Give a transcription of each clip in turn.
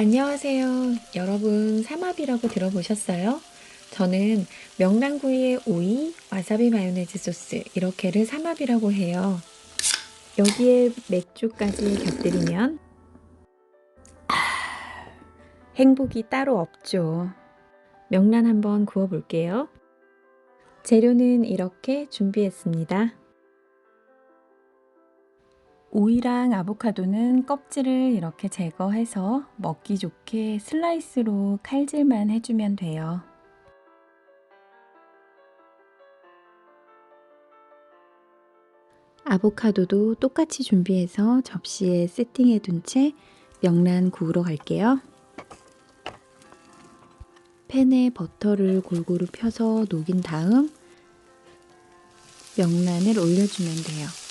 안녕하세요. 여러분, 삼합이라고 들어보셨어요? 저는 명란구이에 오이, 와사비 마요네즈 소스, 이렇게를 삼합이라고 해요. 여기에 맥주까지 곁들이면 아, 행복이 따로 없죠. 명란 한번 구워볼게요. 재료는 이렇게 준비했습니다. 오이랑 아보카도는 껍질을 이렇게 제거해서 먹기 좋게 슬라이스로 칼질만 해주면 돼요. 아보카도도 똑같이 준비해서 접시에 세팅해 둔 채 명란 구우러 갈게요. 팬에 버터를 골고루 펴서 녹인 다음 명란을 올려주면 돼요.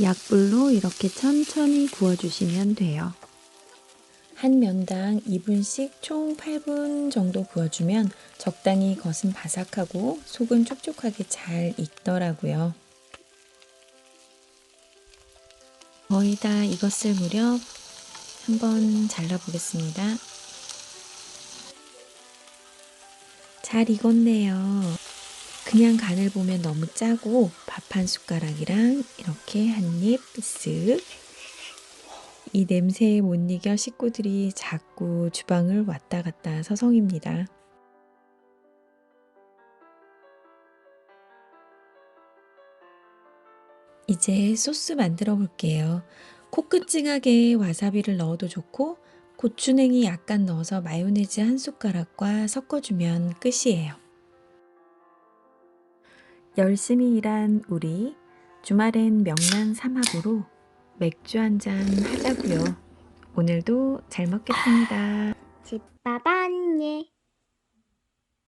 약불로 이렇게 천천히 구워주시면 돼요. 한 면당 2분씩 총 8분 정도 구워주면 적당히 겉은 바삭하고 속은 촉촉하게 잘 익더라고요. 거의 다 익었을 무렵 한번 잘라보겠습니다. 잘 익었네요. 그냥 간을 보면 너무 짜고 밥 한 숟가락이랑 이렇게 한 입 쓱. 이 냄새에 못 이겨 식구들이 자꾸 주방을 왔다 갔다 서성입니다. 이제 소스 만들어 볼게요. 코끝증하게 와사비를 넣어도 좋고 고추냉이 약간 넣어서 마요네즈 한 숟가락과 섞어주면 끝이에요. 열심히 일한 우리 주말엔 명란 삼합으로 맥주 한 잔 하자고요. 오늘도 잘 먹겠습니다. 집밥 언니